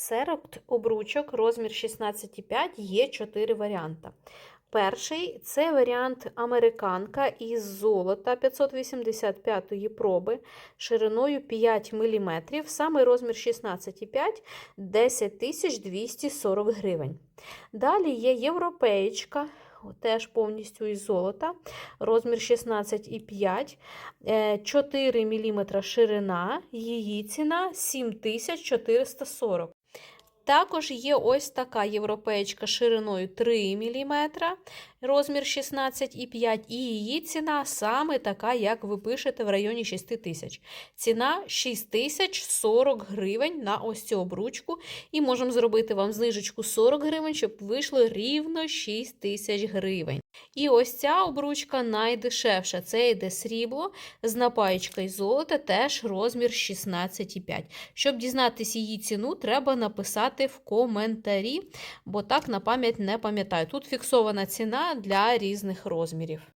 Серед обручок розмір 16,5 є 4 варіанти. Перший це варіант американка із золота 585-ї проби шириною 5 мм, саме розмір 16,5 10 240 гривень. Далі є європеєчка, теж повністю із золота, розмір 16,5, е, 4 мм ширина, її ціна 7440. Також є ось така європеєчка шириною 3 мм, розмір 16,5, і її ціна саме така, як ви пишете, в районі 6 тисяч. Ціна 6040 гривень на ось цю обручку. І можемо зробити вам знижечку 40 гривень, щоб вийшло рівно 6 тисяч гривень. І ось ця обручка найдешевша. Це йде срібло з напаєчкою золота, теж розмір 16,5. Щоб дізнатися її ціну, треба написати в коментарі, бо так на пам'ять не пам'ятаю. Тут фіксована ціна для різних розмірів.